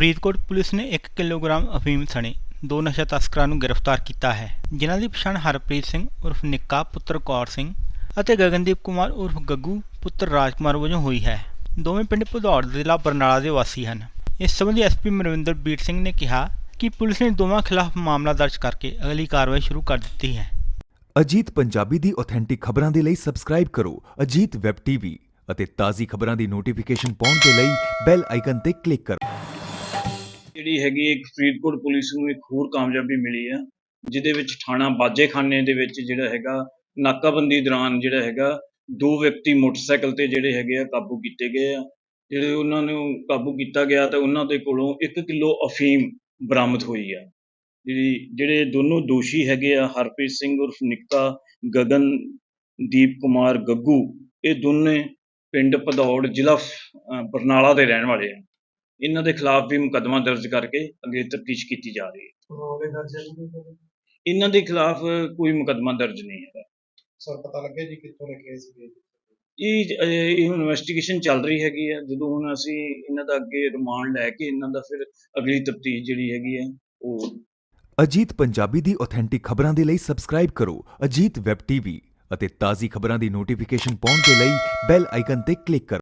Faridkot police ਨੇ 1 kilogram ਅਫੀਮ ਸਣੇ ਦੋ ਨਸ਼ਾ ਤਸਕਰਾਂ ਨੂੰ ਗ੍ਰਿਫਤਾਰ ਕੀਤਾ ਹੈ। ਜਿਨ੍ਹਾਂ ਦੀ ਪਛਾਣ ਹਰਪ੍ਰੀਤ ਸਿੰਘ ਉਰਫ ਨਿੱਕਾ ਪੁੱਤਰ ਕੌਰ ਸਿੰਘ ਅਤੇ ਗਗਨਦੀਪ ਕੁਮਾਰ ਉਰਫ ਗੱਗੂ ਪੁੱਤਰ ਰਾਜਕੁਮਾਰ ਵਜੋਂ ਹੋਈ ਹੈ। ਦੋਵੇਂ ਪਿੰਡ ਭਦੌੜ ਜ਼ਿਲ੍ਹਾ ਬਰਨਾਲਾ ਦੇ ਵਾਸੀ ਹਨ। ਇਸ ਸੰਬੰਧੀ ਐਸਪੀ ਮਨਵਿੰਦਰ ਬੀਟ ਸਿੰਘ ਨੇ ਕਿਹਾ ਕਿ ਪੁਲਿਸ ਨੇ ਦੋਵਾਂ ਖਿਲਾਫ ਮਾਮਲਾ ਦਰਜ ਕਰਕੇ ਅਗਲੀ ਕਾਰਵਾਈ ਸ਼ੁਰੂ ਕਰ ਦਿੱਤੀ ਹੈ। ਅਜੀਤ ਪੰਜਾਬੀ ਦੀ ਆਥੈਂਟਿਕ ਖਬਰਾਂ ਦੇ ਲਈ ਸਬਸਕ੍ਰਾਈਬ ਕਰੋ ਅਜੀਤ ਵੈਬ ਟੀਵੀ ਅਤੇ ਤਾਜ਼ੀ ਖਬਰਾਂ ਦੀ ਨੋਟੀਫਿਕੇਸ਼ਨ ਪਾਉਣ ਦੇ ਲਈ ਬੈਲ ਆਈਕਨ ਤੇ ਕਲਿੱਕ ਕਰੋ। ਜਿਹੜੀ ਹੈਗੀ ਇੱਕ ਫਰੀਦਕੋਟ ਪੁਲਿਸ ਨੂੰ ਇੱਕ ਹੋਰ ਕਾਮਯਾਬੀ ਮਿਲੀ ਆ, ਜਿਹਦੇ ਵਿੱਚ ਥਾਣਾ ਬਾਜੇਖਾਨੇ ਦੇ ਵਿੱਚ ਜਿਹੜਾ ਹੈਗਾ, ਨਾਕਾਬੰਦੀ ਦੌਰਾਨ ਜਿਹੜਾ ਹੈਗਾ, ਦੋ ਵਿਅਕਤੀ ਮੋਟਰਸਾਈਕਲ ਤੇ ਜਿਹੜੇ ਹੈਗੇ ਆ ਕਾਬੂ ਕੀਤੇ ਗਏ ਆ। ਜਿਹੜੇ ਉਹਨਾਂ ਨੂੰ ਕਾਬੂ ਕੀਤਾ ਗਿਆ ਤਾਂ ਉਹਨਾਂ ਦੇ ਕੋਲੋਂ 1 ਕਿਲੋ ਅਫੀਮ ਬਰਾਮਦ ਹੋਈ ਆ। ਜਿਹੜੀ, ਜਿਹੜੇ ਦੋਨੋਂ ਦੋਸ਼ੀ ਹੈਗੇ ਆ, ਹਰਪ੍ਰੀਤ ਸਿੰਘ ਉਰਫ ਨਿੱਕਾ ਗਗਨਦੀਪ ਕੁਮਾਰ ਗੱਗੂ, ਇਹ ਦੋਨੇ ਪਿੰਡ ਭਦੌੜ ਜ਼ਿਲ੍ਹਾ ਬਰਨਾਲਾ ਦੇ ਰਹਿਣ ਵਾਲੇ ਆ। ਇਹਨਾਂ ਦੇ ਖਿਲਾਫ ਵੀ ਮੁਕੱਦਮਾ ਦਰਜ ਕਰਕੇ ਅੱਗੇ ਤਫਤੀਸ਼ ਕੀਤੀ ਜਾ ਰਹੀ ਹੈ। ਮਾਮਲੇ ਦਰਜ ਹੈ ਜੀ ਕੋਈ? ਇਹਨਾਂ ਦੇ ਖਿਲਾਫ ਕੋਈ ਮੁਕੱਦਮਾ ਦਰਜ ਨਹੀਂ ਹੈ ਸਰ ਪਤਾ ਲੱਗਿਆ ਜੀ ਕਿੱਥੋਂ ਲੈ ਕੇ ਆਏ ਸੀਗੇ? ਇਹ ਅਹ, ਇਹ ਇਨਵੈਸਟੀਗੇਸ਼ਨ ਚੱਲ ਰਹੀ ਹੈਗੀ ਹੈ। ਜਦੋਂ ਹੁਣ ਅਸੀਂ ਇਹਨਾਂ ਦਾ ਅੱਗੇ ਰਿਮਾਂਡ ਲੈ ਕੇ ਇਹਨਾਂ ਦਾ ਫਿਰ ਅਗਲੀ ਤਫਤੀਸ਼ ਜਿਹੜੀ ਹੈਗੀ ਹੈ ਉਹ ਅਜੀਤ ਪੰਜਾਬੀ ਦੀ ਆਥੈਂਟਿਕ ਖਬਰਾਂ ਦੇ ਲਈ ਸਬਸਕ੍ਰਾਈਬ ਕਰੋ ਅਜੀਤ ਵੈਬ ਟੀਵੀ ਅਤੇ ਤਾਜ਼ੀ ਖਬਰਾਂ ਦੀ ਨੋਟੀਫਿਕੇਸ਼ਨ ਪਾਉਣ ਦੇ ਲਈ ਬੈਲ ਆਈਕਨ ਤੇ ਕਲਿੱਕ ਕਰੋ।